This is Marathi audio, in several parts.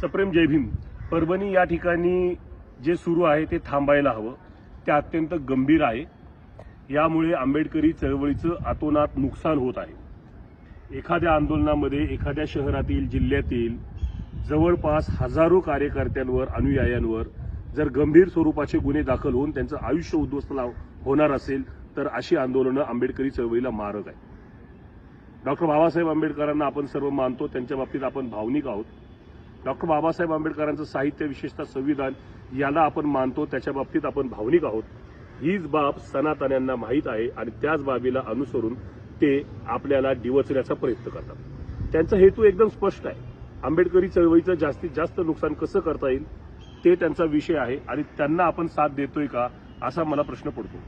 सप्रेम जय भीम. परभणी या ठिकाणी जे सुरू आहे ते थांबायला हवं. ते अत्यंत गंभीर आहे. यामुळे आंबेडकरी चळवळीचं अतोनात नुकसान होत आहे. एखाद्या आंदोलनामध्ये एखाद्या शहरातील जिल्ह्यातील जवळपास हजारो कार्यकर्त्यांवर अनुयायांवर जर गंभीर स्वरूपाचे गुन्हे दाखल होऊन त्यांचं आयुष्य उद्ध्वस्त लाव- होणार असेल तर अशी आंदोलनं आंबेडकरी चळवळीला मारक आहे डॉक्टर बाबासाहेब आंबेडकरांना आपण सर्व मानतो. त्यांच्या बाबतीत आपण भावनिक आहोत. डॉक्टर बाबासाहेब आंबेडकरांचं साहित्य विशेषतः संविधान याला आपण मानतो त्याच्या बाबतीत आपण भावनिक आहोत. हीच बाब सनातन्यांना माहीत आहे आणि त्याच बाबीला अनुसरून ते आपल्याला डिवचण्याचा प्रयत्न करतात. त्यांचा हेतू एकदम स्पष्ट आहे. आंबेडकरी चळवळीचं जास्तीत जास्त नुकसान कसं करता येईल ते त्यांचा विषय आहे आणि त्यांना आपण साथ देतोय का असा मला प्रश्न पडतो.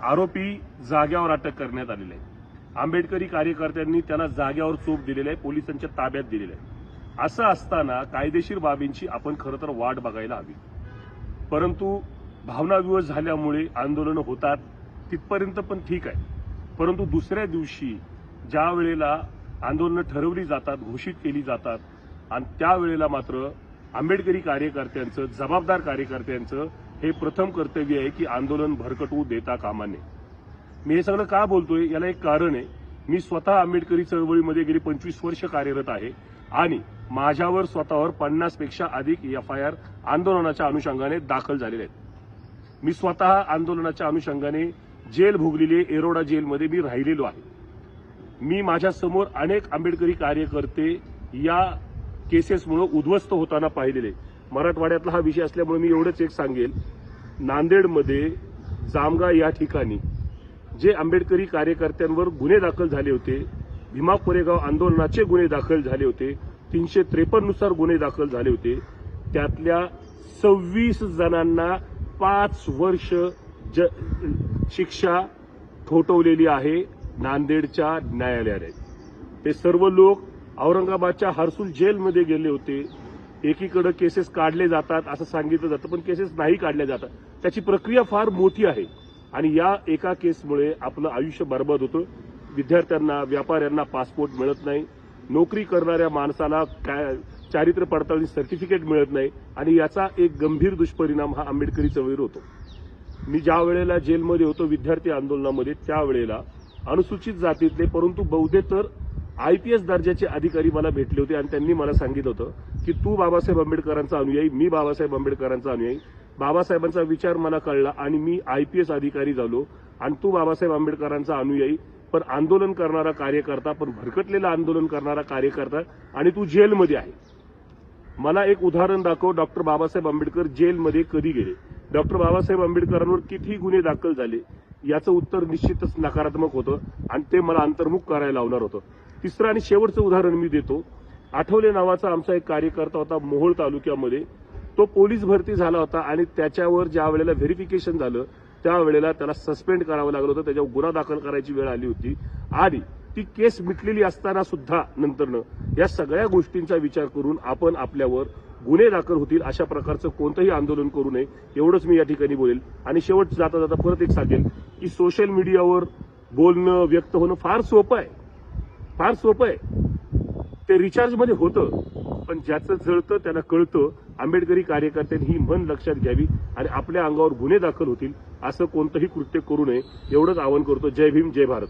आरोपी जाग्यावर अटक करण्यात आलेले आहे आंबेडकरी कार्यकर्त्यांनी त्याला जाग्यावर चोप दिलेला आहे पोलिसांच्या ताब्यात दिलेला आहे असं असताना कायदेशीर बाबींची आपण खरं तर वाट बघायला हवी. परंतु भावनाविवश झाल्यामुळे आंदोलनं होतात तिथपर्यंत पण ठीक आहे. परंतु दुसऱ्या दिवशी ज्या वेळेला आंदोलनं ठरवली जातात घोषित केली जातात आणि त्यावेळेला मात्र आंबेडकरी कार्यकर्त्यांचं जबाबदार कार्यकर्त्यांचं हे प्रथम कर्तव्य आहे की आंदोलन भरकटवू देता कामा नये. मी हे सगळं का बोलतोय? याला एक कारण आहे. मी स्वतः आंबेडकरी चळवळीमध्ये गेली पंचवीस वर्ष कार्यरत आहे आणि माझ्यावर स्वतःवर पन्नासपेक्षा अधिक एफ आय आर आंदोलनाच्या अनुषंगाने दाखल झालेले आहेत. मी स्वतः आंदोलनाच्या अनुषंगाने जेल भोगलेली आहे, एरोडा जेलमध्ये मी राहिलेलो आहे. मी माझ्यासमोर अनेक आंबेडकरी कार्यकर्ते या केसेसमुळे उद्ध्वस्त होताना पाहिलेले. मराठवाड्यातला हा विषय असल्यामुळे मी एवढंच एक सांगेल. नांदेडमध्ये जामगा या ठिकाणी जे आंबेडकरी कार्यकर्त्यांवर गुन्हे दाखल झाले होते भीमा कोरेगाव आंदोलनाचे गुन्हे दाखल झाले होते तीनशे त्रेपन्ननुसार गुन्हे दाखल झाले होते त्यातल्या सव्वीस जणांना पाच वर्ष ज शिक्षा ठोठवलेली आहे नांदेडच्या न्यायालयाने. ते सर्व लोक औरंगाबादच्या हर्सुल जेलमध्ये गेले होते. एकीकडे केसेस काढले जातात असं सांगितलं जातं पण केसेस नाही काढल्या जातात. त्याची प्रक्रिया फार मोठी आहे. आणि या एका केसमुळे आपलं आयुष्य बरबाद होतं. विद्यार्थ्यांना व्यापाऱ्यांना पासपोर्ट मिळत नाही. नोकरी करणाऱ्या माणसाला काय चारित्र्य पडताळणी सर्टिफिकेट मिळत नाही आणि याचा एक गंभीर दुष्परिणाम हा आंबेडकरी चळवळीवर होतो. मी ज्या वेळेला जेलमध्ये होतो विद्यार्थी आंदोलनामध्ये त्यावेळेला अनुसूचित जातीतले परंतु बहुतेक आयपीएस दर्जाचे अधिकारी मला भेटले होते आणि त्यांनी मला सांगितलं होतं की तू बाबासाहेब आंबेडकरांचा अनुयायी मी बाबासाहेब आंबेडकरांचा अनुयायी. बाबासाहेबांचा विचार मला कळला आणि मी आयपीएस अधिकारी झालो. आणि तू बाबासाहेब आंबेडकरांचा अनुयायी पण आंदोलन करणारा कार्यकर्ता पण भरकटलेला आंदोलन करणारा कार्यकर्ता आणि तू जेलमध्ये आहे. मला एक उदाहरण दाखव डॉक्टर बाबासाहेब आंबेडकर जेलमध्ये कधी गेले? डॉक्टर बाबासाहेब आंबेडकरांवर किती गुन्हे दाखल झाले? याचं उत्तर निश्चितच नकारात्मक होतं आणि ते मला अंतर्मुख करायला लावणार होतं. तिसरं आणि शेवटचं उदाहरण मी देतो. आठवले नावाचा आमचा एक कार्यकर्ता होता मोहोळ तालुक्यामध्ये. तो पोलीस भरती झाला होता आणि त्याच्यावर ज्या वेळेला व्हेरिफिकेशन झालं त्यावेळेला त्याला सस्पेंड करावं लागलं होतं त्याच्यावर गुन्हा दाखल करायची वेळ आली होती. आणि ती केस मिटलेली असताना सुद्धा नंतरनं या सगळ्या गोष्टींचा विचार करून आपण आपल्यावर गुन्हे दाखल होतील अशा प्रकारचं कोणतंही आंदोलन करू नये एवढंच मी या ठिकाणी बोलेल. आणि शेवट जाता जाता परत एक सांगेल की सोशल मीडियावर बोलणं व्यक्त होणं फार सोपं आहे. फार सोपं आहे. ते रिचार्जमध्ये होतं पण ज्याचं जळतं त्याला कळतं आंबेडकरी कार्यकर्त्यांनी ही मन लक्षात घ्यावी आणि आपल्या अंगावर गुन्हे दाखल होतील असं कोणतंही कृत्य करू नये एवढंच आवाहन करतो. जय भीम जय भारत.